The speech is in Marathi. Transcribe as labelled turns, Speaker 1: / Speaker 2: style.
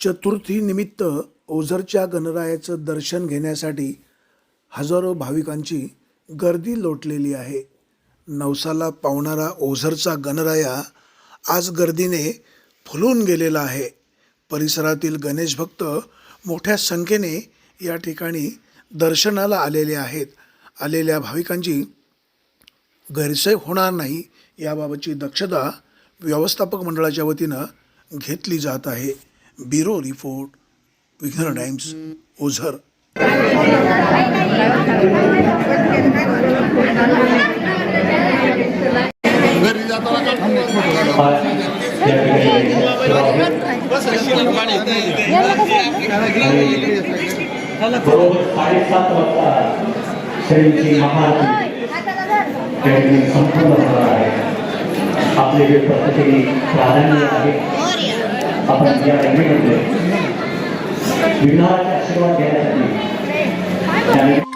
Speaker 1: चतुर्थीनिमित्त ओझरच्या गणरायाचं दर्शन घेण्यासाठी हजारो भाविकांची गर्दी लोटलेली आहे. नवसाला पावणारा ओझरचा गणराया आज गर्दीने फुलून गेलेला आहे. परिसरातील गणेश भक्त मोठ्या संख्येने या ठिकाणी दर्शनाला आलेले आहेत. आलेल्या भाविकांची गैरसोय होणार नाही याबाबतची दक्षता व्यवस्थापक मंडळाच्या वतीनं घेतली जात आहे. Bureau report Vighna times Ozar.
Speaker 2: साडेसात वाजता महाआरती संपूर्ण होणार आहे आपले जे प्रत्येकी प्राधान्य आहे. I'll put it you. Do not have sugar again.